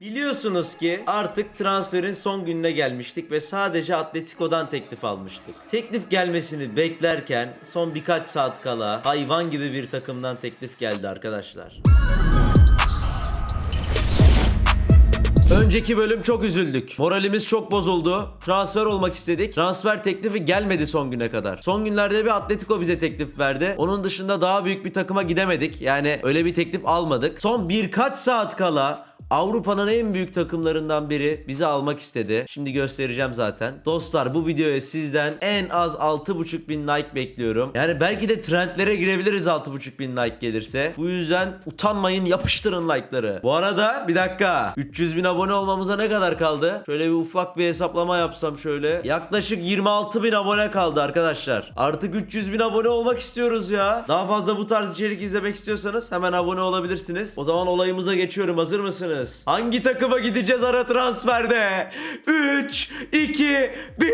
Biliyorsunuz ki artık transferin son gününe gelmiştik ve sadece Atletico'dan teklif almıştık. Teklif gelmesini beklerken son birkaç saat kala hayvan gibi bir takımdan teklif geldi arkadaşlar. Önceki bölüm çok üzüldük. Moralimiz çok bozuldu. Transfer olmak istedik. Transfer teklifi gelmedi son güne kadar. Son günlerde bir Atletico bize teklif verdi. Onun dışında daha büyük bir takıma gidemedik. Yani öyle bir teklif almadık. Son birkaç saat kala Avrupa'nın en büyük takımlarından biri bizi almak istedi. Şimdi göstereceğim zaten. Dostlar bu videoya sizden en az 6.5 bin like bekliyorum. Yani belki de trendlere girebiliriz 6.5 bin like gelirse. Bu yüzden utanmayın yapıştırın like'ları. Bu arada bir dakika. 300 bin abone olmamıza ne kadar kaldı? Şöyle bir ufak bir hesaplama yapsam şöyle. Yaklaşık 26 bin abone kaldı arkadaşlar. Artık 300 bin abone olmak istiyoruz ya. Daha fazla bu tarz içerik izlemek istiyorsanız hemen abone olabilirsiniz. O zaman olayımıza geçiyorum. Hazır mısınız? Hangi takıma gideceğiz ara transferde? 3, 2, 1.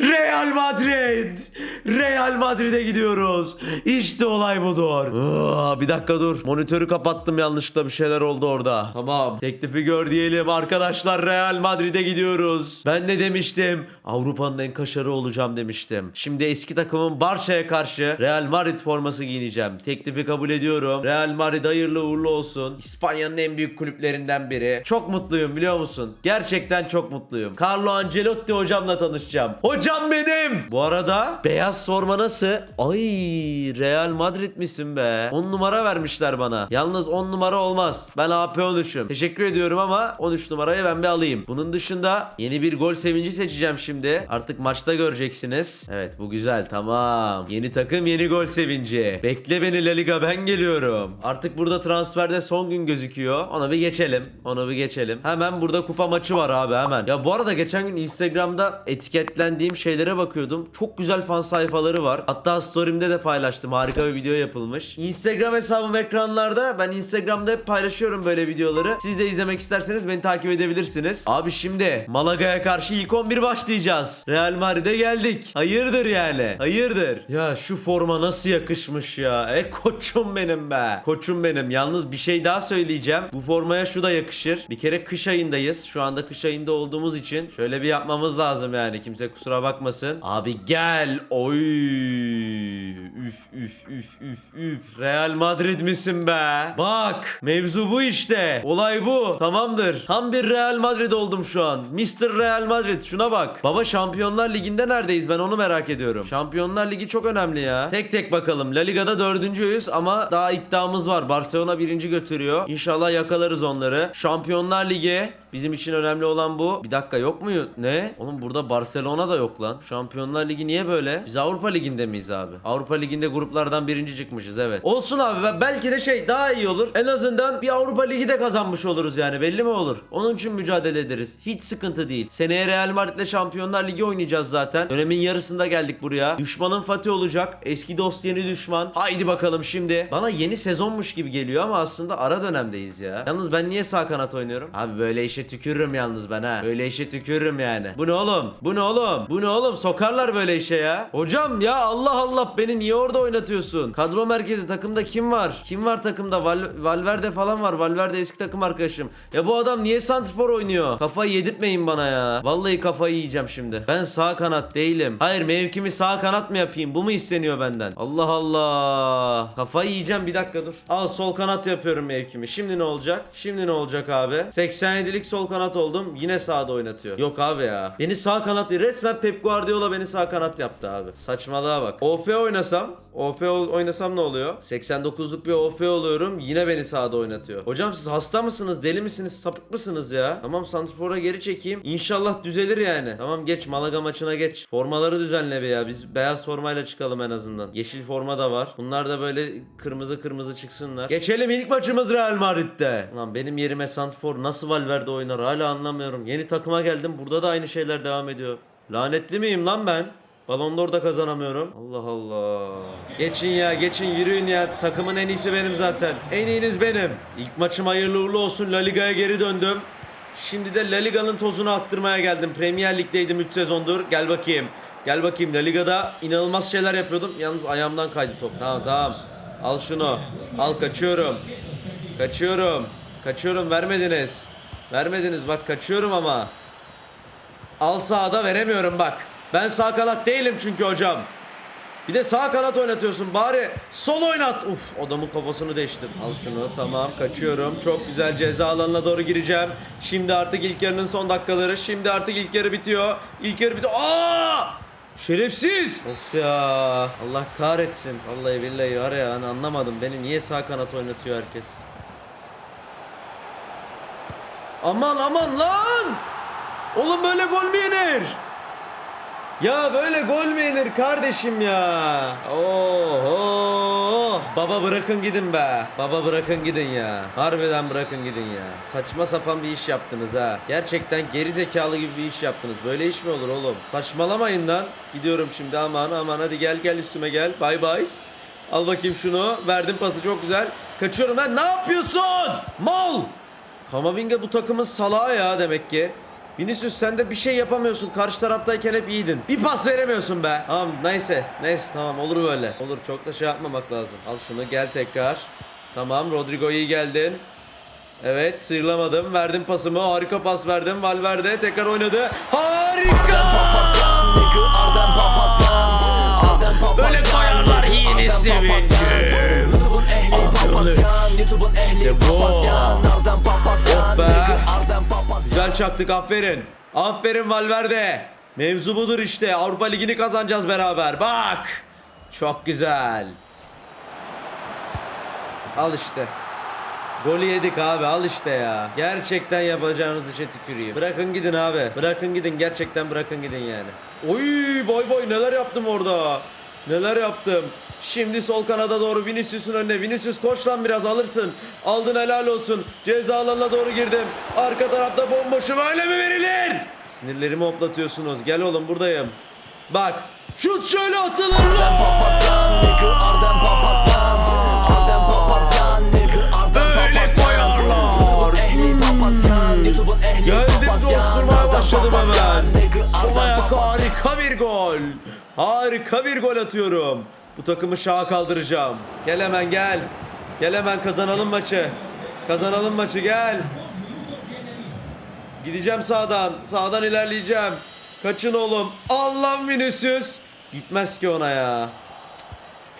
Real Madrid. Real Madrid'e gidiyoruz. İşte olay budur. Bir dakika dur. Monitörü kapattım yanlışlıkla bir şeyler oldu orada. Tamam. Teklifi gör diyelim. Arkadaşlar Real Madrid'e gidiyoruz. Ben ne demiştim? Avrupa'nın en kaşarı olacağım demiştim. Şimdi eski takımım Barça'ya karşı Real Madrid forması giyineceğim. Teklifi kabul ediyorum. Real Madrid hayırlı uğurlu olsun. İspanya'nın en büyük kulüplerinden biri. Çok mutluyum biliyor musun? Gerçekten çok mutluyum. Carlo Ancelotti hocamla tanışacağım. Hocam benim. Bu arada beyaz forma nasıl? Ay Real Madrid misin be? 10 numara vermişler bana. Yalnız 10 numara olmaz. Ben AP 13'üm. Teşekkür ediyorum ama 13 numarayı ben bir alayım. Bunun dışında yeni bir gol sevinci seçeceğim şimdi. Artık maçta göreceksiniz. Evet bu güzel tamam. Yeni takım yeni gol sevinci. Bekle beni La Liga ben geliyorum. Artık burada transferde son gün gözüküyor. Ona bir geçelim. Ona bir geçelim. Hemen burada kupa maçı var abi hemen. Ya bu arada geçen gün Instagram'da etiketlendiğim şeylere bakıyordum. Çok güzel fan sayfaları var. Hatta story'imde de paylaştım. Harika bir video yapılmış. Instagram hesabım ekranlarda. Ben Instagram'da hep paylaşıyorum böyle videoları. Siz de izlemek isterseniz beni takip edebilirsiniz. Abi şimdi Malaga'ya karşı ilk 11 başlayacağız. Real Madrid'e geldik. Hayırdır yani? Hayırdır? Ya şu forma nasıl yakışmış ya? E koçum benim be. Koçum benim. Yalnız bir şey daha söyleyeceğim. Bu formaya şu da yakışır. Bir kere kış ayındayız. Şu anda kış ayında olduğumuz için şöyle bir yapmamız lazım yani. Kimse kusura bakmasın. Abi gel. Oy. Üf üf üf üf. Real Madrid misin be? Bak. Mevzu bu işte. Olay bu. Tamamdır. Tam bir Real Madrid oldum şu an. Mr. Real Madrid. Şuna bak. Baba Şampiyonlar Ligi'nde neredeyiz? Ben onu merak ediyorum. Şampiyonlar Ligi çok önemli ya. Tek tek bakalım. La Liga'da dördüncüyüz ama daha iddiamız var. Barcelona birinci götürüyor. İnşallah yakalarız onları. Şampiyonlar Ligi bizim için önemli olan bu. Bir dakika yok mu? Ne? Oğlum burada Barcelona da yok lan. Şampiyonlar Ligi niye böyle? Biz Avrupa Ligi'nde miyiz abi? Avrupa Ligi'nde gruplardan birinci çıkmışız evet. Olsun abi belki de şey daha iyi olur. En azından bir Avrupa Ligi de kazanmış oluruz yani belli mi olur? Onun için mücadele ederiz. Hiç sıkıntı değil. Seneye Real Madrid'le Şampiyonlar Ligi oynayacağız zaten. Dönemin yarısında geldik buraya. Düşmanın Fatih olacak. Eski dost yeni düşman. Haydi bakalım şimdi. Bana yeni sezonmuş gibi geliyor ama aslında ara dönemdeyiz ya. Yalnız ben niye sağ kanat oynuyorum? Abi böyle işe tükürürüm yalnız ben ha. Böyle işe tükürürüm yani. Bu ne oğlum? Bu ne oğlum? Bu ne oğlum? Sokarlar böyle işe ya. Hocam ya Allah Allah beni niye orada oynatıyorsun? Kadro merkezi takımda kim var? Kim var takımda? Val Valverde falan var. Valverde eski takım arkadaşım. Ya bu adam niye santrfor oynuyor? Kafayı yedirtmeyin bana ya. Vallahi kafayı yiyeceğim şimdi. Ben sağ kanat değilim. Hayır mevkimi sağ kanat mı yapayım? Bu mu isteniyor benden? Allah Allah. Kafayı yiyeceğim bir dakika dur. Al sol kanat yapıyorum mevkimi. Şimdi ne olacak? Şimdi ne olacak abi? 87'lik sol kanat oldum. Yine sağda oynatıyor. Yok abi ya. Beni sağ kanat değil. Resmen Pep Guardiola beni sağ kanat yaptı abi. Saçmalığa bak. OF oynasam. OF oynasam ne oluyor? 89'luk bir OF oluyorum. Yine beni sağda oynatıyor. Hocam siz hasta mısınız? Deli misiniz? Sapık mısınız ya? Tamam Santrfor'a geri çekeyim. İnşallah düzelir yani. Tamam geç Malaga maçına geç. Formaları düzenle be ya. Biz beyaz formayla çıkalım en azından. Yeşil forma da var. Bunlar da böyle kırmızı kırmızı çıksınlar. Geçelim ilk maçımız Real Madrid'de. Lan benim yerime Santrfor nasıl Valverde oynar hala anlamıyorum. Yeni takıma geldim. Burada da aynı şeyler devam ediyor. Lanetli miyim lan ben? Balon d'Or da kazanamıyorum. Allah Allah. Geçin ya geçin yürüyün ya. Takımın en iyisi benim zaten. En iyiniz benim. İlk maçım hayırlı uğurlu olsun. La Liga'ya geri döndüm. Şimdi de La Liga'nın tozunu attırmaya geldim. Premier Lig'deydim 3 sezondur. Gel bakayım. Gel bakayım La Liga'da inanılmaz şeyler yapıyordum. Yalnız ayağımdan kaydı top. Tamam tamam. Al şunu. Al kaçıyorum. Kaçıyorum. Kaçıyorum vermediniz. Vermediniz bak kaçıyorum ama. Al sağda veremiyorum bak. Ben sağ kanat değilim çünkü hocam. Bir de sağ kanat oynatıyorsun bari sol oynat. Uf adamın kafasını değiştim. Al şunu tamam kaçıyorum. Çok güzel ceza alanına doğru gireceğim. Şimdi artık ilk yarının son dakikaları. Şimdi artık ilk yarı bitiyor. İlk yarı bitiyor. Aa! Şerefsiz. Of ya. Allah kahretsin. Vallahi billahi var ya hani anlamadım. Beni niye sağ kanat oynatıyor herkes. Aman aman lan. Oğlum böyle gol mü yenir? Ya böyle gol mü yenir kardeşim ya? Oho! Baba bırakın gidin be. Baba bırakın gidin ya. Harbiden bırakın gidin ya. Saçma sapan bir iş yaptınız ha. Gerçekten geri zekalı gibi bir iş yaptınız. Böyle iş mi olur oğlum? Saçmalamayın lan. Gidiyorum şimdi aman aman hadi gel gel üstüme gel. Bye bye. Al bakayım şunu. Verdim pası çok güzel. Kaçıyorum ben. Ne yapıyorsun? Mal! Kamavinga bu takımın salağı ya demek ki. Vinicius sen de bir şey yapamıyorsun. Karşı taraftayken hep iyiydin. Bir pas veremiyorsun be. Tamam neyse. Neyse tamam olur böyle. Olur çok da şey yapmamak lazım. Al şunu gel tekrar. Tamam Rodrigo iyi geldin. Evet sıyrılamadım. Verdim pasımı. Harika pas verdim. Valverde tekrar oynadı. Harika! Böyle koyarlar yine sevinci. Papasyan YouTube'un ehli İşte papasyan Ardan papasyan Oh Ardan papasyan Güzel çaktık aferin. Aferin Valverde. Mevzu budur işte. Avrupa Ligi'ni kazanacağız beraber. Bak. Çok güzel. Al işte. Golü yedik abi al işte ya. Gerçekten yapacağınız işe tüküreyim. Bırakın gidin abi. Bırakın gidin gerçekten bırakın gidin yani. Oy boy boy neler yaptım orada. Neler yaptım. Şimdi sol kanada doğru Vinicius'un önüne. Vinicius koş lan biraz alırsın. Aldın helal olsun. Ceza alanına doğru girdim. Arka tarafta bomboşu böyle mi verilir? Sinirlerimi hoplatıyorsunuz. Gel oğlum buradayım. Bak. Şut şöyle atılır lan. papasyan Nigga Ardan papasyan Ardan papasyan Nigga Ardan Böyle koyarlar. YouTube'un ehli YouTube'un ehli Geldim dosturmaya başladım hemen. Sol ayak harika bir gol. Harika bir gol atıyorum. Bu takımı şaha kaldıracağım. Gel hemen gel. Gel hemen kazanalım maçı. Kazanalım maçı gel. Gideceğim sağdan. Sağdan ilerleyeceğim. Kaçın oğlum. Allah Vinicius. Gitmez ki ona ya.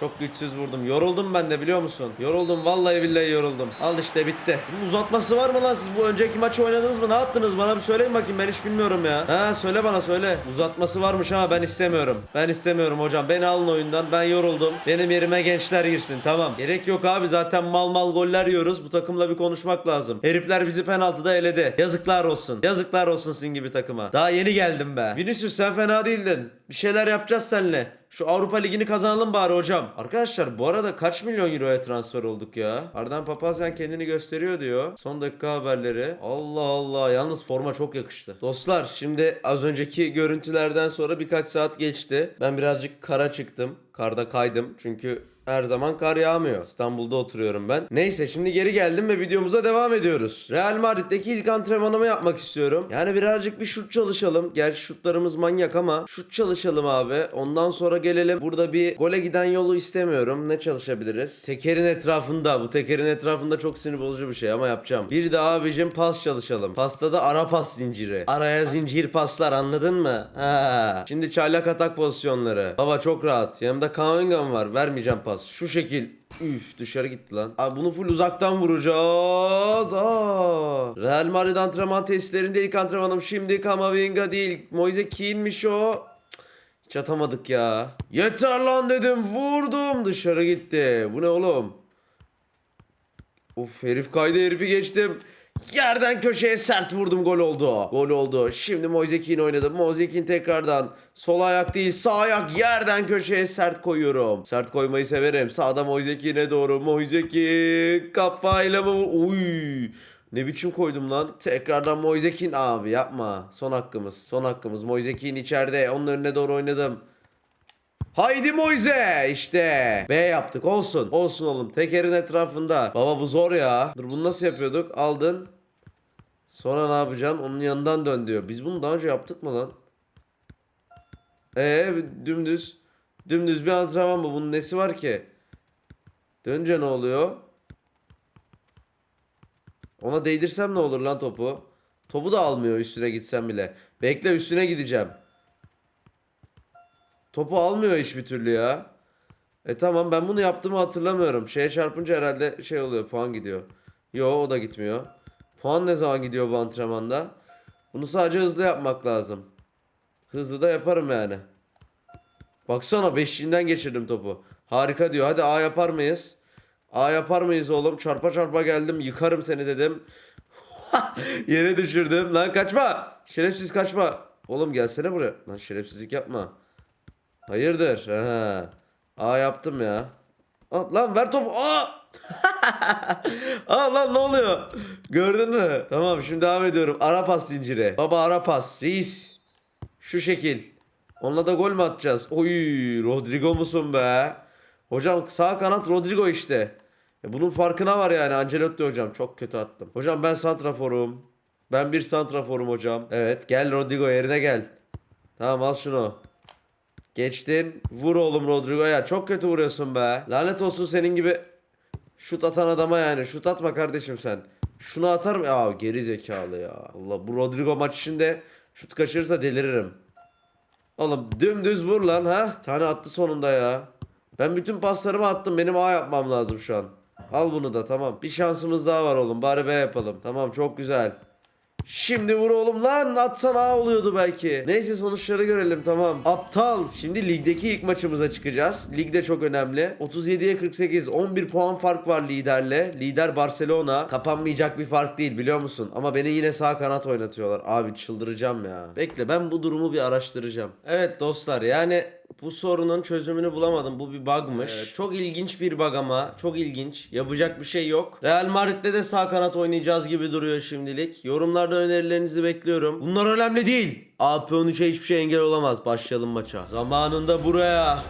Çok güçsüz vurdum. Yoruldum ben de biliyor musun? Yoruldum vallahi billahi yoruldum. Al işte bitti. Bunun uzatması var mı lan siz bu önceki maçı oynadınız mı? Ne yaptınız? Bana bir söyleyin bakayım ben hiç bilmiyorum ya. Ha söyle bana söyle. Uzatması varmış ama ben istemiyorum. Ben istemiyorum hocam. Beni alın oyundan. Ben yoruldum. Benim yerime gençler girsin tamam. Gerek yok abi zaten mal mal goller yiyoruz. Bu takımla bir konuşmak lazım. Herifler bizi penaltıda eledi. Yazıklar olsun. Yazıklar olsun sizin gibi takıma. Daha yeni geldim be. Vinicius sen fena değildin. Bir şeyler yapacağız seninle. Şu Avrupa Ligi'ni kazanalım bari hocam. Arkadaşlar bu arada kaç milyon euroya transfer olduk ya? Ardan Papazyan kendini gösteriyor diyor. Son dakika haberleri. Allah Allah. Yalnız forma çok yakıştı. Dostlar şimdi az önceki görüntülerden sonra birkaç saat geçti. Ben birazcık kara çıktım. Karda kaydım. Çünkü her zaman kar yağmıyor. İstanbul'da oturuyorum ben. Neyse şimdi geri geldim ve videomuza devam ediyoruz. Real Madrid'deki ilk antrenmanımı yapmak istiyorum. Yani birazcık bir şut çalışalım. Gerçi şutlarımız manyak ama şut çalışalım abi. Ondan sonra gelelim. Burada bir gole giden yolu istemiyorum. Ne çalışabiliriz? Tekerin etrafında. Bu tekerin etrafında çok sinir bozucu bir şey ama yapacağım. Bir de abicim pas çalışalım. Pasta da ara pas zinciri. Araya zincir paslar anladın mı? Ha. Şimdi çaylak atak pozisyonları. Baba çok rahat. Yanımda Cunningham var. Vermeyeceğim pas. Şu şekil. Üf dışarı gitti lan. Abi bunu full uzaktan vuracağız. Aa. Real Madrid antrenman testlerinde ilk antrenmanım şimdi Kamavinga değil. Moise Keane'miş o. Hiç atamadık ya. Yeter lan dedim. Vurdum. Dışarı gitti. Bu ne oğlum? Uf herif kaydı herifi geçtim. Yerden köşeye sert vurdum gol oldu. Gol oldu. Şimdi Moise Keane oynadı. Moise Keane tekrardan sol ayak değil sağ ayak yerden köşeye sert koyuyorum. Sert koymayı severim. Sağda Moise Keane'e doğru. Moise Keane kafayla mı? Uy. Ne biçim koydum lan? Tekrardan Moise Keane abi yapma. Son hakkımız. Son hakkımız. Moise Keane içeride. Onun önüne doğru oynadım. Haydi Moise işte. B yaptık olsun. Olsun oğlum tekerin etrafında. Baba bu zor ya. Dur bunu nasıl yapıyorduk? Aldın. Sonra ne yapacaksın? Onun yanından dön diyor. Biz bunu daha önce yaptık mı lan? Ee dümdüz. Dümdüz bir antrenman bu. Bunun nesi var ki? Dönünce ne oluyor? Ona değdirsem ne olur lan topu? Topu da almıyor üstüne gitsem bile. Bekle üstüne gideceğim. Topu almıyor hiçbir türlü ya. E tamam ben bunu yaptığımı hatırlamıyorum. Şeye çarpınca herhalde şey oluyor puan gidiyor. Yo o da gitmiyor. Puan ne zaman gidiyor bu antrenmanda? Bunu sadece hızlı yapmak lazım. Hızlı da yaparım yani. Baksana beşiğinden geçirdim topu. Harika diyor. Hadi A yapar mıyız? A yapar mıyız oğlum? Çarpa çarpa geldim. Yıkarım seni dedim. Yere düşürdüm. Lan kaçma. Şerefsiz kaçma. Oğlum gelsene buraya. Lan şerefsizlik yapma. Hayırdır? Ha. A yaptım ya. Aa, lan ver topu. Aa! Aa lan ne oluyor? Gördün mü? Tamam şimdi devam ediyorum. Ara pas zinciri. Baba ara pas. Reis. Şu şekil. Onunla da gol mü atacağız? Oy Rodrigo musun be? Hocam sağ kanat Rodrigo işte. E bunun farkına var yani Ancelotti hocam. Çok kötü attım. Hocam ben santraforum. Ben bir santraforum hocam. Evet gel Rodrigo yerine gel. Tamam al şunu. Geçtin. Vur oğlum Rodrigo'ya. Çok kötü vuruyorsun be. Lanet olsun senin gibi şut atan adama yani. Şut atma kardeşim sen. Şunu atar mı? Ya geri zekalı ya. Allah bu Rodrigo maç içinde şut kaçırırsa deliririm. Oğlum dümdüz vur lan ha. Tane attı sonunda ya. Ben bütün paslarımı attım. Benim A yapmam lazım şu an. Al bunu da tamam. Bir şansımız daha var oğlum. Bari B yapalım. Tamam çok güzel. Şimdi vur oğlum lan atsan A oluyordu belki. Neyse sonuçları görelim tamam. Aptal. Şimdi ligdeki ilk maçımıza çıkacağız. Ligde çok önemli. 37'ye 48 11 puan fark var liderle. Lider Barcelona. Kapanmayacak bir fark değil biliyor musun? Ama beni yine sağ kanat oynatıyorlar. Abi çıldıracağım ya. Bekle ben bu durumu bir araştıracağım. Evet dostlar yani bu sorunun çözümünü bulamadım. Bu bir bug'mış. çok ilginç bir bug ama. Çok ilginç. Yapacak bir şey yok. Real Madrid'de de sağ kanat oynayacağız gibi duruyor şimdilik. Yorumlarda önerilerinizi bekliyorum. Bunlar önemli değil. AP13'e hiçbir şey engel olamaz. Başlayalım maça. Zamanında buraya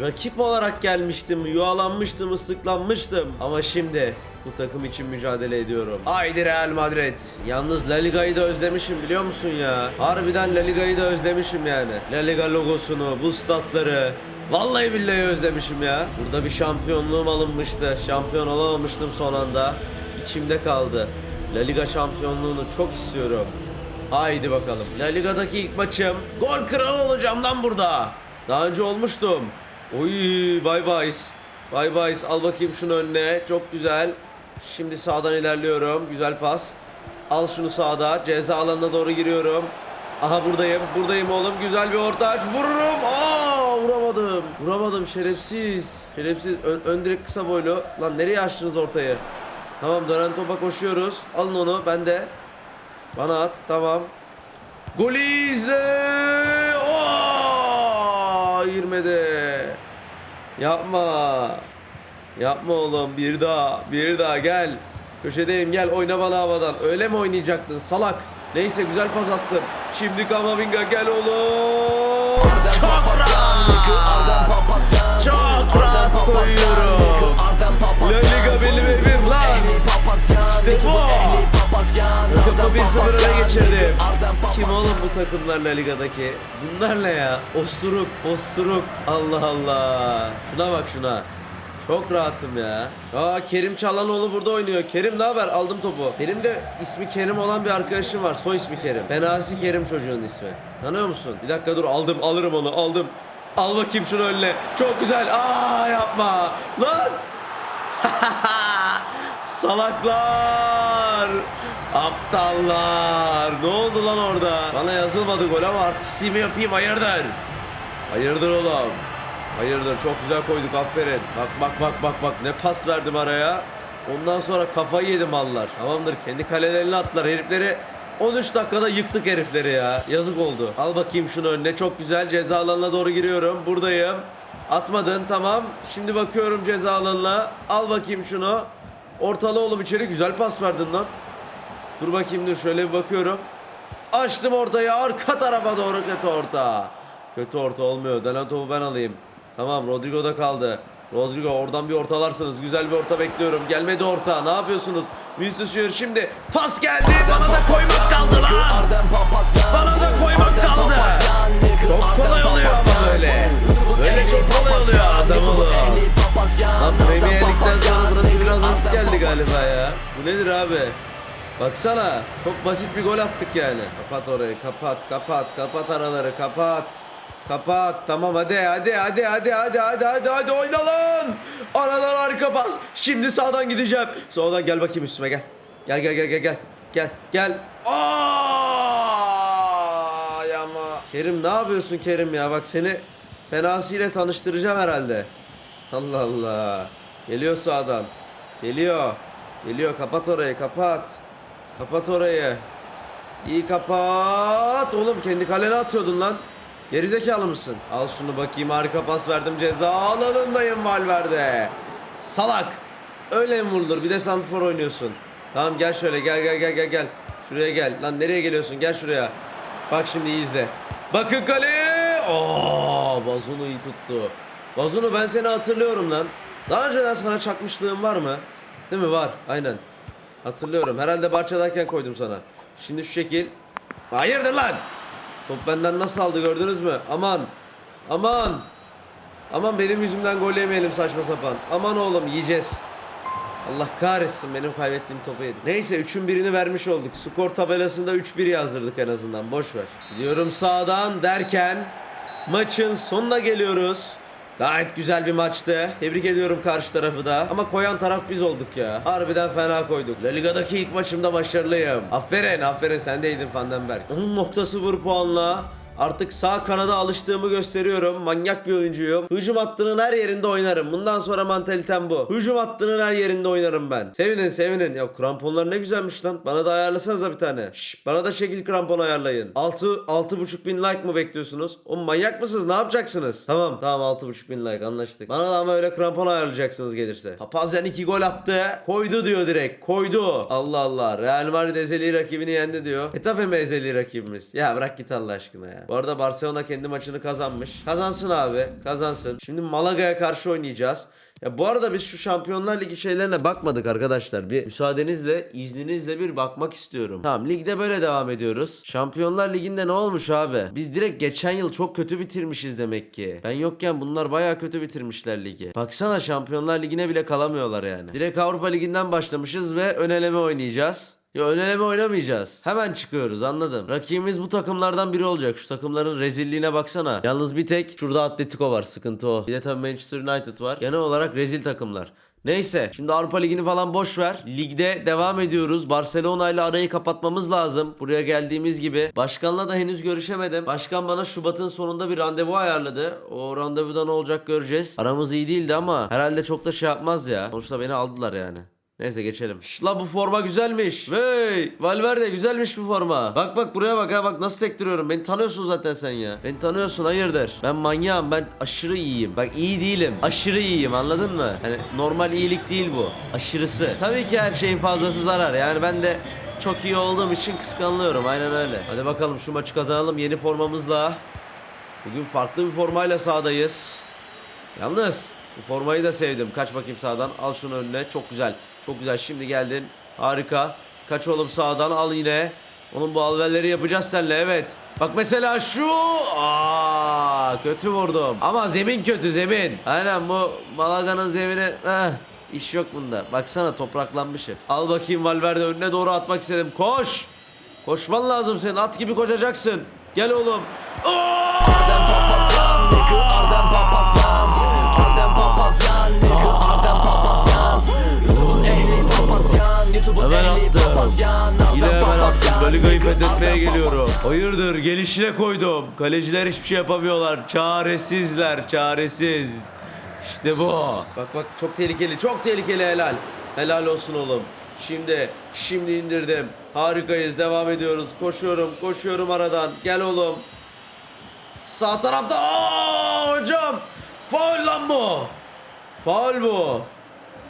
rakip olarak gelmiştim. Yuvalanmıştım, ıslıklanmıştım. Ama şimdi bu takım için mücadele ediyorum. Haydi Real Madrid. Yalnız La Liga'yı da özlemişim biliyor musun ya? Harbiden La Liga'yı da özlemişim yani. La Liga logosunu, bu statları. Vallahi billahi özlemişim ya. Burada bir şampiyonluğum alınmıştı. Şampiyon olamamıştım son anda. İçimde kaldı. La Liga şampiyonluğunu çok istiyorum. Haydi bakalım. La Liga'daki ilk maçım. Gol kralı olacağım lan burada. Daha önce olmuştum. Oy bay bay. Bay bay. Al bakayım şunu önüne. Çok güzel. Şimdi sağdan ilerliyorum. Güzel pas. Al şunu sağda. Ceza alanına doğru giriyorum. Aha buradayım. Buradayım oğlum. Güzel bir orta aç. Vururum. Aa vuramadım. Vuramadım şerefsiz. Şerefsiz. Ön, ön direk kısa boylu. Lan nereye açtınız ortayı? Tamam dönen topa koşuyoruz. Alın onu. Ben de. Bana at. Tamam. Golü izle. Oo! Girmedi. Yapma. Yapma oğlum. Bir daha. Bir daha gel. Köşedeyim gel oyna bana havadan. Öyle mi oynayacaktın salak? Neyse güzel pas attım. Şimdi Kamavinga gel oğlum. Çok rahat. Çok rahat koyuyorum. La Liga benim evim lan. İşte bu. Takımı 1-0 öne geçirdim. Kim oğlum bu takımlar La Liga'daki? Bunlar ne ya? Osuruk, osuruk. Allah Allah. Şuna bak şuna. Çok rahatım ya. Aa Kerim Çalhanoğlu burada oynuyor. Kerim ne haber? Aldım topu. Benim de ismi Kerim olan bir arkadaşım var. Soy ismi Kerim. Benasi Kerim çocuğun ismi. Tanıyor musun? Bir dakika dur aldım alırım onu aldım. Al bakayım şunu önüne. Çok güzel. Aa yapma. Lan. Salaklar. Aptallar. Ne oldu lan orada? Bana yazılmadı gol ama artistliğimi yapayım hayırdır? Hayırdır oğlum? Hayırdır çok güzel koyduk aferin. Bak bak bak bak bak ne pas verdim araya. Ondan sonra kafayı yedim mallar. Tamamdır kendi kalelerine attılar herifleri. 13 dakikada yıktık herifleri ya. Yazık oldu. Al bakayım şunu önüne. Çok güzel ceza alanına doğru giriyorum. Buradayım. Atmadın tamam. Şimdi bakıyorum ceza alanına. Al bakayım şunu. Ortalı oğlum içeri güzel pas verdin lan. Dur bakayım dur şöyle bir bakıyorum. Açtım ortaya arka tarafa doğru kötü orta. Kötü orta olmuyor. Delen topu ben alayım. Tamam Rodrigo'da kaldı. Rodrigo oradan bir ortalarsınız. Güzel bir orta bekliyorum. Gelmedi orta. Ne yapıyorsunuz? Vinicius Junior şimdi pas geldi. Bana da koymak kaldı lan. Bana da koymak kaldı. Çok kolay oluyor ama böyle. Böyle çok kolay oluyor adam oğlum. Lan Premier Lig'den sonra burası biraz hafif geldi galiba ya. Bu nedir abi? Baksana çok basit bir gol attık yani. Kapat orayı kapat kapat kapat araları kapat. Kapat tamam hadi hadi hadi hadi hadi hadi hadi hadi oyna lan. Aradan harika pas. Şimdi sağdan gideceğim. Sağdan gel bakayım üstüme gel. Gel gel gel gel gel. Gel gel. Ay ama. Kerim ne yapıyorsun Kerim ya bak seni fenasıyla tanıştıracağım herhalde. Allah Allah. Geliyor sağdan. Geliyor. Geliyor kapat orayı kapat. Kapat orayı. İyi kapat. Oğlum kendi kalene atıyordun lan. Gerizekalı mısın? Al şunu bakayım harika pas verdim ceza alanındayım Valverde. Salak. Öyle mi vurulur? Bir de santrfor oynuyorsun. Tamam gel şöyle gel gel gel gel gel. Şuraya gel. Lan nereye geliyorsun? Gel şuraya. Bak şimdi iyi izle. Bakın kaleye. Oo, Bazunu iyi tuttu. Bazunu ben seni hatırlıyorum lan. Daha önceden sana çakmışlığım var mı? Değil mi? Var. Aynen. Hatırlıyorum. Herhalde Barça'dayken koydum sana. Şimdi şu şekil. Hayırdır lan? Top benden nasıl aldı gördünüz mü? Aman. Aman. Aman benim yüzümden gol yemeyelim saçma sapan. Aman oğlum yiyeceğiz. Allah kahretsin benim kaybettiğim topu yedi. Neyse 3'ün birini vermiş olduk. Skor tabelasında 3-1 yazdırdık en azından. Boş ver. Gidiyorum sağdan derken maçın sonuna geliyoruz. Gayet güzel bir maçtı. Tebrik ediyorum karşı tarafı da. Ama koyan taraf biz olduk ya. Harbiden fena koyduk. La Liga'daki ilk maçımda başarılıyım. Aferin, aferin sen deydin Vandenberg. 10.0 puanla Artık sağ kanada alıştığımı gösteriyorum. Manyak bir oyuncuyum. Hücum hattının her yerinde oynarım. Bundan sonra mantalitem bu. Hücum hattının her yerinde oynarım ben. Sevinin sevinin. Ya kramponlar ne güzelmiş lan. Bana da ayarlasanıza bir tane. Şş, bana da şekil krampon ayarlayın. 6 6,5 bin like mı bekliyorsunuz? O manyak mısınız? Ne yapacaksınız? Tamam tamam 6,5 bin like anlaştık. Bana da ama öyle krampon ayarlayacaksınız gelirse. Papazyan 2 gol attı. Koydu diyor direkt. Koydu. Allah Allah. Real Madrid ezeli rakibini yendi diyor. Hetafe mi ezeli rakibimiz? Ya bırak git Allah aşkına ya. Bu arada Barcelona kendi maçını kazanmış. Kazansın abi. Kazansın. Şimdi Malaga'ya karşı oynayacağız. Ya bu arada biz şu Şampiyonlar Ligi şeylerine bakmadık arkadaşlar. Bir müsaadenizle, izninizle bir bakmak istiyorum. Tamam ligde böyle devam ediyoruz. Şampiyonlar Ligi'nde ne olmuş abi? Biz direkt geçen yıl çok kötü bitirmişiz demek ki. Ben yokken bunlar baya kötü bitirmişler ligi. Baksana Şampiyonlar Ligi'ne bile kalamıyorlar yani. Direkt Avrupa Ligi'nden başlamışız ve ön eleme oynayacağız. Ya ön eleme oynamayacağız. Hemen çıkıyoruz anladım. Rakibimiz bu takımlardan biri olacak. Şu takımların rezilliğine baksana. Yalnız bir tek şurada Atletico var sıkıntı o. Bir de tabii Manchester United var. Genel olarak rezil takımlar. Neyse şimdi Avrupa Ligi'ni falan boş ver. Ligde devam ediyoruz. Barcelona ile arayı kapatmamız lazım. Buraya geldiğimiz gibi. Başkanla da henüz görüşemedim. Başkan bana Şubat'ın sonunda bir randevu ayarladı. O randevuda ne olacak göreceğiz. Aramız iyi değildi ama herhalde çok da şey yapmaz ya. Sonuçta beni aldılar yani. Neyse geçelim. Şş, la bu forma güzelmiş. Vey Valverde güzelmiş bu forma. Bak bak buraya bak ha bak nasıl sektiriyorum. Beni tanıyorsun zaten sen ya. Beni tanıyorsun hayırdır. Ben manyağım ben aşırı iyiyim. Bak iyi değilim. Aşırı iyiyim anladın mı? Hani normal iyilik değil bu. Aşırısı. Tabii ki her şeyin fazlası zarar. Yani ben de çok iyi olduğum için kıskanılıyorum. Aynen öyle. Hadi bakalım şu maçı kazanalım yeni formamızla. Bugün farklı bir formayla sahadayız. Yalnız bu formayı da sevdim. Kaç bakayım sağdan. Al şunu önüne. Çok güzel. Çok güzel. Şimdi geldin. Harika. Kaç oğlum sağdan. Al yine. Onun bu alvelleri yapacağız seninle. Evet. Bak mesela şu. Aa, kötü vurdum. Ama zemin kötü zemin. Aynen bu Malaga'nın zemini. Heh, iş yok bunda. Baksana topraklanmış. Al bakayım Valverde önüne doğru atmak istedim. Koş. Koşman lazım senin. At gibi koşacaksın. Gel oğlum. Arden Papazyan Nigga Ehli attım. Yine hemen attım. Papazyan, La Liga'yı Nigga fethetmeye geliyorum. Hayırdır gelişine koydum. Kaleciler hiçbir şey yapamıyorlar. Çaresizler çaresiz. İşte bu. Bak bak çok tehlikeli çok tehlikeli helal. Helal olsun oğlum. Şimdi şimdi indirdim. Harikayız devam ediyoruz. Koşuyorum koşuyorum aradan. Gel oğlum. Sağ tarafta. Aa, hocam. Faul lan bu. Faul bu.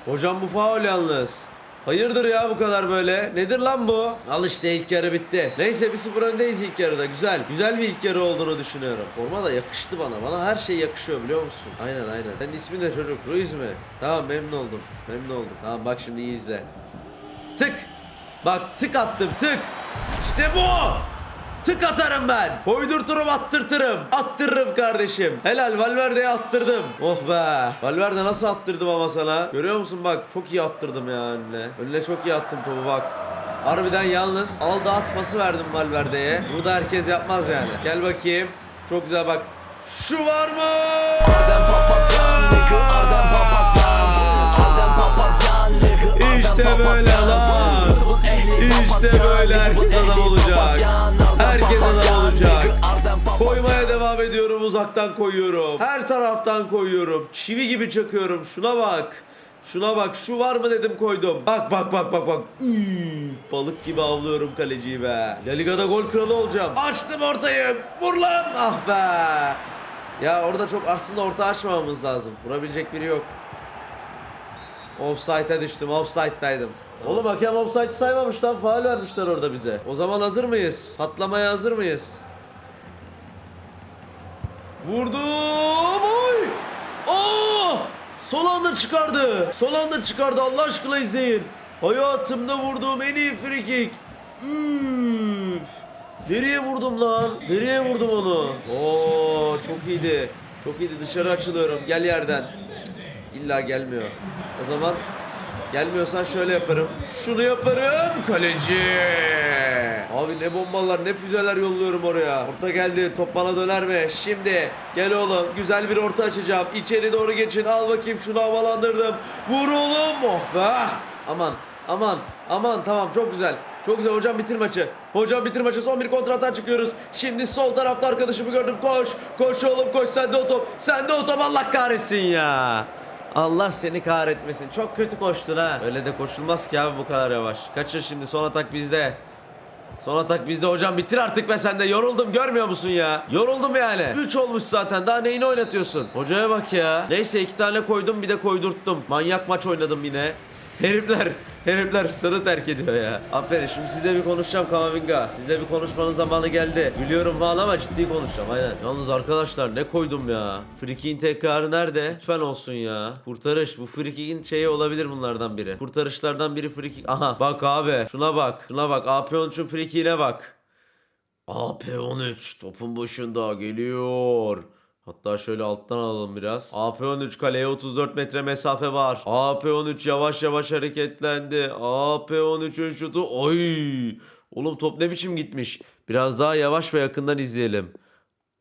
Hocam bu faul yalnız. Hayırdır ya bu kadar böyle? Nedir lan bu? Al işte ilk yarı bitti. Neyse 1-0 öndeyiz ilk yarıda. Güzel. Güzel bir ilk yarı olduğunu düşünüyorum. Forma da yakıştı bana. Bana her şey yakışıyor biliyor musun? Aynen aynen. Senin ismin ne çocuk? Ruiz mi? Tamam memnun oldum. Memnun oldum. Tamam bak şimdi iyi izle. Tık. Bak tık attım tık. İşte bu. Tık atarım ben. Koydurturum attırtırım. Attırırım kardeşim. Helal Valverde'ye attırdım. Oh be. Valverde nasıl attırdım ama sana. Görüyor musun bak çok iyi attırdım ya önüne. Önüne çok iyi attım topu bak. Harbiden yalnız al da atması verdim Valverde'ye. Bunu da herkes yapmaz yani. Gel bakayım. Çok güzel bak. Şu var mı? Arden Papazyan Arden Papazyan nigga Arden İşte böyle lan. İşte böyle herkes adam olacak. Papazyan, Arden Herkes adam Papazyan, olacak. Koymaya devam ediyorum. Uzaktan koyuyorum. Her taraftan koyuyorum. Çivi gibi çakıyorum. Şuna bak. Şuna bak. Şu var mı dedim koydum. Bak bak bak bak bak. Üf, balık gibi avlıyorum kaleciyi be. La Liga'da gol kralı olacağım. Açtım ortayı. Vur lan. Ah be. Ya orada çok aslında orta açmamamız lazım. Vurabilecek biri yok. Offside'e düştüm. Offside'daydım. Oğlum hakem offside saymamış lan. Faal vermişler orada bize. O zaman hazır mıyız? Patlamaya hazır mıyız? Vurdum. Oy! Aa! Son anda çıkardı. Son anda çıkardı. Allah aşkına izleyin. Hayatımda vurduğum en iyi free kick. Üf! Nereye vurdum lan? Nereye vurdum onu? Oo çok iyiydi. Çok iyiydi. Dışarı açılıyorum. Gel yerden. Cık, İlla gelmiyor. O zaman gelmiyorsan şöyle yaparım. Şunu yaparım. Kaleci. Abi ne bombalar ne füzeler yolluyorum oraya. Orta geldi. Top bana döner mi? Şimdi gel oğlum. Güzel bir orta açacağım. İçeri doğru geçin. Al bakayım şunu havalandırdım. Vur oğlum. Oh be. Aman aman aman tamam çok güzel. Çok güzel hocam bitir maçı. Hocam bitir maçı son bir kontratan çıkıyoruz. Şimdi sol tarafta arkadaşımı gördüm. Koş. Koş oğlum koş sende o top. Sende o top Allah kahretsin ya. Allah seni kahretmesin. Çok kötü koştun ha. Öyle de koşulmaz ki abi bu kadar yavaş. Kaçır şimdi son atak bizde. Son atak bizde hocam bitir artık be sen de yoruldum görmüyor musun ya? Yoruldum yani. 3 olmuş zaten daha neyini oynatıyorsun? Hocaya bak ya. Neyse iki tane koydum bir de koydurttum. Manyak maç oynadım yine. Herifler, herifler stadı terk ediyor ya. Aferin şimdi sizle bir konuşacağım Kamavinga. Sizle bir konuşmanın zamanı geldi. Biliyorum falan ama ciddi konuşacağım aynen. Yalnız arkadaşlar ne koydum ya. Frikik'in tekrarı nerede? Lütfen olsun ya. Kurtarış. Bu Frikik'in şeyi olabilir bunlardan biri. Kurtarışlardan biri Frikik. Aha bak abi. Şuna bak. Şuna bak. AP13'ün Frikik'ine bak. AP13 topun başında geliyor. Hatta şöyle alttan alalım biraz. AP13 kaleye 34 metre mesafe var. AP13 yavaş yavaş hareketlendi. AP13'ün şutu. Oy! Oğlum top ne biçim gitmiş. Biraz daha yavaş ve yakından izleyelim.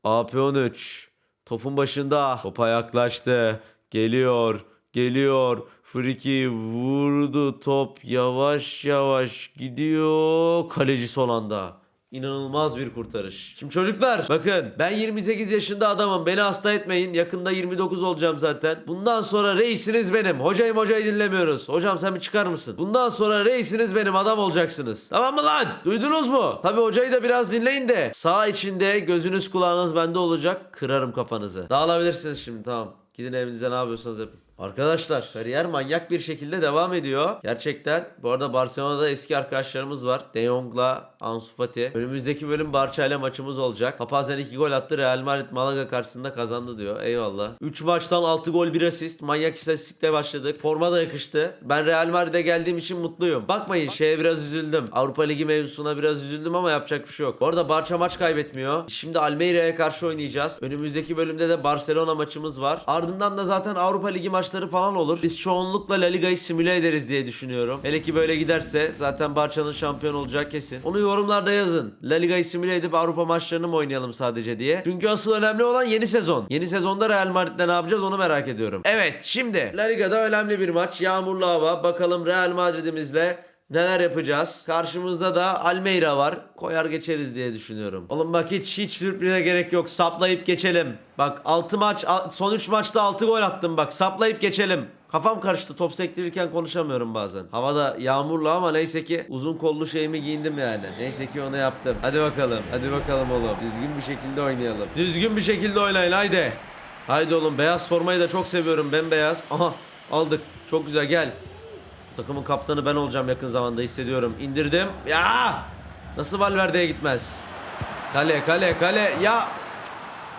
AP13 topun başında. Topa yaklaştı. Geliyor. Geliyor. Friki vurdu. Top yavaş yavaş gidiyor. Kaleci son anda. İnanılmaz bir kurtarış. Şimdi çocuklar bakın ben 28 yaşında adamım. Beni hasta etmeyin. Yakında 29 olacağım zaten. Bundan sonra reisiniz benim. Hocayım hocayı dinlemiyoruz. Hocam sen bir çıkar mısın? Bundan sonra reisiniz benim adam olacaksınız. Tamam mı lan? Duydunuz mu? Tabi hocayı da biraz dinleyin de. Sağ içinde gözünüz kulağınız bende olacak. Kırarım kafanızı. Dağılabilirsiniz şimdi tamam. Gidin evinize ne yapıyorsanız yapın. Arkadaşlar kariyer manyak bir şekilde devam ediyor. Gerçekten. Bu arada Barcelona'da eski arkadaşlarımız var. De Jong'la Ansu Fati. Önümüzdeki bölüm Barça ile maçımız olacak. Papazen 2 gol attı. Real Madrid Malaga karşısında kazandı diyor. Eyvallah. 3 maçtan 6 gol 1 asist. Manyak istatistikle başladık. Forma da yakıştı. Ben Real Madrid'e geldiğim için mutluyum. Bakmayın şeye biraz üzüldüm. Avrupa Ligi mevzusuna biraz üzüldüm ama yapacak bir şey yok. Bu arada Barça maç kaybetmiyor. Şimdi Almeyra'ya karşı oynayacağız. Önümüzdeki bölümde de Barcelona maçımız var. Ardından da zaten Avrupa Ligi maçları falan olur. Biz çoğunlukla La Liga'yı simüle ederiz diye düşünüyorum. Hele ki böyle giderse zaten Barça'nın şampiyon olacağı kesin. Onu yorumlarda yazın. La Liga'yı simüle edip Avrupa maçlarını mı oynayalım sadece diye. Çünkü asıl önemli olan yeni sezon. Yeni sezonda Real Madrid'le ne yapacağız onu merak ediyorum. Evet şimdi La Liga'da önemli bir maç. Yağmurlu hava. Bakalım Real Madrid'imizle Neler yapacağız? Karşımızda da Almeida var. Koyar geçeriz diye düşünüyorum. Oğlum bak hiç hiç sürprize gerek yok. Saplayıp geçelim. Bak 6 maç son 3 maçta 6 gol attım bak. Saplayıp geçelim. Kafam karıştı. Top sektirirken konuşamıyorum bazen. Havada yağmurlu ama neyse ki uzun kollu şeyimi giyindim yani. Neyse ki onu yaptım. Hadi bakalım. Hadi bakalım oğlum. Düzgün bir şekilde oynayalım. Düzgün bir şekilde oynayın haydi. Haydi oğlum beyaz formayı da çok seviyorum. Bembeyaz. Aha aldık. Çok güzel gel. Takımın kaptanı ben olacağım yakın zamanda hissediyorum. İndirdim. Ya! Nasıl Valverde'ye gitmez? Kale kale kale. Ya!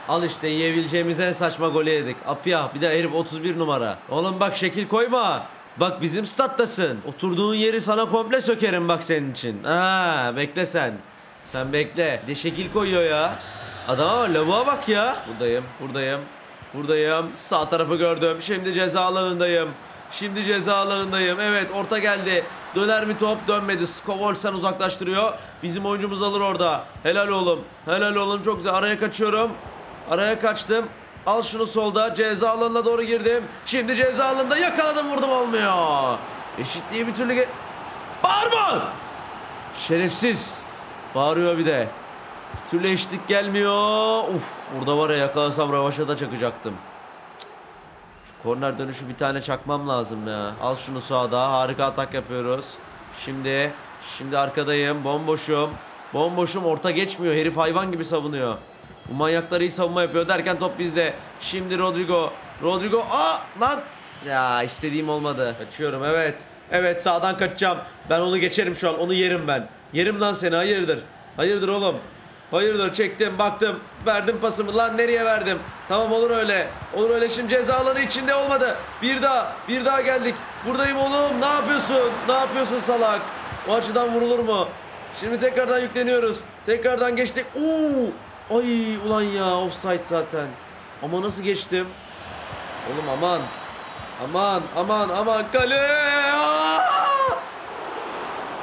Al işte yiyebileceğimiz en saçma golü yedik. Apya bir de herif 31 numara. Oğlum bak şekil koyma. Bak bizim stattasın. Oturduğun yeri sana komple sökerim bak senin için. Ha, bekle sen. Sen bekle. De şekil koyuyor ya. Adama lavuğa bak ya. Buradayım, buradayım. Buradayım. Sağ tarafı gördüm. Şimdi ceza alanındayım. Şimdi ceza alanındayım. Evet orta geldi. Döner mi top? Dönmedi. Skovolsen uzaklaştırıyor. Bizim oyuncumuz alır orada. Helal oğlum. Helal oğlum. Çok güzel. Araya kaçıyorum. Araya kaçtım. Al şunu solda. Ceza alanına doğru girdim. Şimdi ceza alanında yakaladım vurdum olmuyor. Eşitliği bir türlü... Bağırma! Şerefsiz. Bağırıyor bir de. Bir türlü eşitlik gelmiyor. Uf, burada var ya yakalasam ravaşa da çakacaktım. Korner dönüşü bir tane çakmam lazım ya. Al şunu sağda. Harika atak yapıyoruz. Şimdi, şimdi arkadayım. Bomboşum. Bomboşum orta geçmiyor. Herif hayvan gibi savunuyor. Bu manyaklar iyi savunma yapıyor derken top bizde. Şimdi Rodrigo. Rodrigo. Aa lan. Ya istediğim olmadı. Kaçıyorum evet. Evet sağdan kaçacağım. Ben onu geçerim şu an. Onu yerim ben. Yerim lan seni. Hayırdır? Hayırdır oğlum? Hayırdır çektim baktım verdim pasımı. Lan nereye verdim? Tamam olur öyle. Olur öyle şimdi ceza alanı içinde olmadı. Bir daha bir daha geldik. Buradayım oğlum ne yapıyorsun? Ne yapıyorsun salak? O açıdan vurulur mu? Şimdi tekrardan yükleniyoruz. Tekrardan geçtik. Oo! ay ulan ya offside zaten. Ama nasıl geçtim? Oğlum aman. Aman aman aman. Kale! Aa!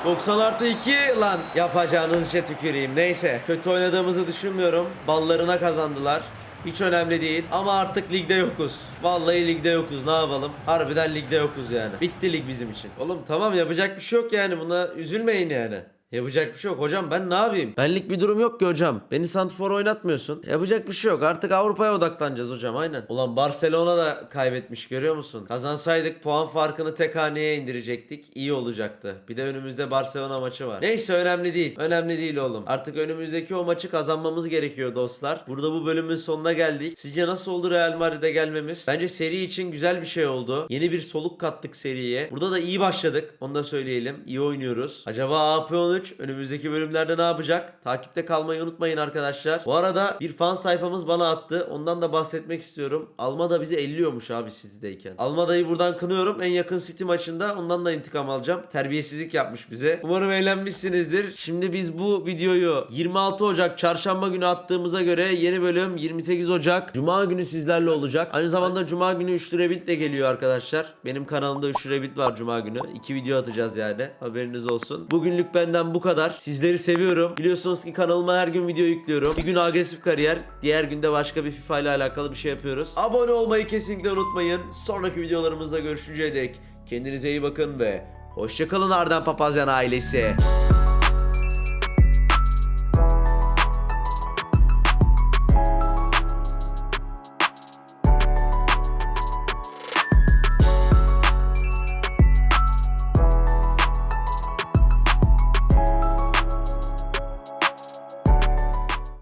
90 artı 2 lan yapacağınız işe tüküreyim. Neyse kötü oynadığımızı düşünmüyorum. Ballarına kazandılar. Hiç önemli değil ama artık ligde yokuz. Vallahi ligde yokuz ne yapalım. Harbiden ligde yokuz yani. Bitti lig bizim için. Oğlum tamam yapacak bir şey yok yani buna üzülmeyin yani. Yapacak bir şey yok hocam ben ne yapayım? Benlik bir durum yok ki hocam. Beni Santrfor oynatmıyorsun. Yapacak bir şey yok. Artık Avrupa'ya odaklanacağız hocam aynen. Ulan Barcelona da kaybetmiş görüyor musun? Kazansaydık puan farkını tek haneye indirecektik. İyi olacaktı. Bir de önümüzde Barcelona maçı var. Neyse önemli değil. Önemli değil oğlum. Artık önümüzdeki o maçı kazanmamız gerekiyor dostlar. Burada bu bölümün sonuna geldik. Sizce nasıl oldu Real Madrid'e gelmemiz? Bence seri için güzel bir şey oldu. Yeni bir soluk kattık seriye. Burada da iyi başladık. Onu da söyleyelim. İyi oynuyoruz. Acaba AP13 önümüzdeki bölümlerde ne yapacak? Takipte kalmayı unutmayın arkadaşlar. Bu arada bir fan sayfamız bana attı. Ondan da bahsetmek istiyorum. Almada bizi elliyormuş abi City'deyken. Almada'yı buradan kınıyorum. En yakın City maçında ondan da intikam alacağım. Terbiyesizlik yapmış bize. Umarım eğlenmişsinizdir. Şimdi biz bu videoyu 26 Ocak çarşamba günü attığımıza göre yeni bölüm 28 Ocak Cuma günü sizlerle olacak. Aynı zamanda Cuma günü 3 Rebuild de geliyor arkadaşlar. Benim kanalımda 3 Rebuild var Cuma günü. 2 video atacağız yani. Haberiniz olsun. Bugünlük benden bu kadar. Sizleri seviyorum. Biliyorsunuz ki kanalıma her gün video yüklüyorum. Bir gün agresif kariyer. Diğer günde başka bir FIFA ile alakalı bir şey yapıyoruz. Abone olmayı kesinlikle unutmayın. Sonraki videolarımızda görüşünceye dek kendinize iyi bakın ve hoşçakalın Arden Papazyan ailesi.